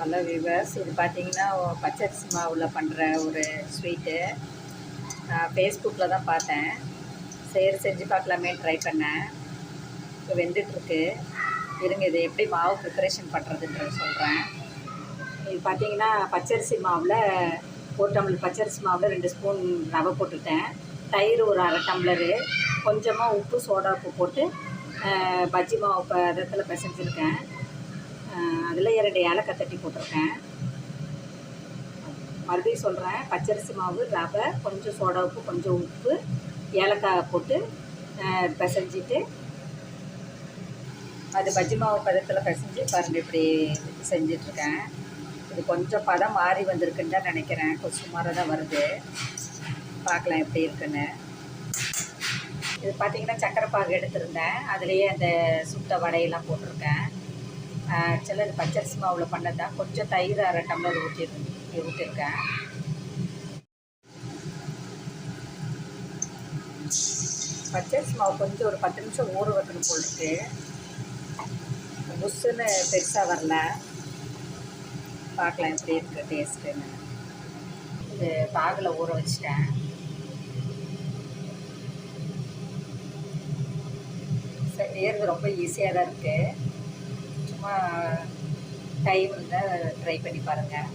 Hello viewers இது பார்த்தீங்கன்னா பச்சரிசி மாவில் பண்ணுற ஒரு ஸ்வீட்டு நான் ஃபேஸ்புக்கில் தான் பார்த்தேன். சரி செஞ்சு பார்க்கலாமே ட்ரை பண்ணேன். இப்போ வெந்துட்டுருக்கு. இருங்க இது எப்படி மாவு ப்ரிப்பரேஷன் பண்ணுறதுன்றது சொல்கிறேன் இது பார்த்தீங்கன்னா பச்சரிசி மாவில் ஒரு டம்ளர் பச்சரிசி மாவில் ரெண்டு ஸ்பூன் ரவை போட்டுட்டேன். தயிர் ஒரு அரை டம்ளரு. கொஞ்சமாக உப்பு சோடா உப்பு போட்டு பஜ்ஜி மாவு பதத்தில் பிசைஞ்சிருக்கேன். அதில் ரெண்டு ஏலக்காய் தட்டி போட்டிருக்கேன். மறுபடியும் சொல்கிறேன் பச்சரிசி மாவு ரவை கொஞ்சம் சோடா உப்பு கொஞ்சம் உப்பு ஏலக்காய் போட்டு பிசைஞ்சிட்டு அது பஜ்ஜி மாவு பதத்தில் பிசைஞ்சு பாருங்கள் இப்படி செஞ்சிட்ருக்கேன். இது கொஞ்சம் பதம் மாறி வந்திருக்குன்னு தான் நினைக்கிறேன். கொஞ்சம் சுமாராக தான் வருது. பார்க்கலாம் எப்படி இருக்குன்னு. இது பார்த்தீங்கன்னா சக்கரை பாகு எடுத்திருந்தேன். அதுலேயே அந்த சுட்ட வடையெல்லாம் போட்டிருக்கேன். ஆக்சுவலாக இது பச்சரிசி மாவில் பண்ணது தான் கொஞ்சம் தயிர் அரை டம்ளர் ஊற்றி ஊற்றிருக்கேன் பச்சரிசி மாவு கொஞ்சம் ஒரு பத்து நிமிஷம் ஊற வைக்கணும் போட்டுட்டு புஷ்ஷுன்னு பெருசாக வரல. பார்க்கலாம் எப்படி இருக்குது டேஸ்ட்டுன்னு. இது பாகில் ஊற வச்சிட்டேன். செய்யறது ரொம்ப ஈஸியாக தான் இருக்குது டைம் இருந்தால் ட்ரை பண்ணி பாருங்கள்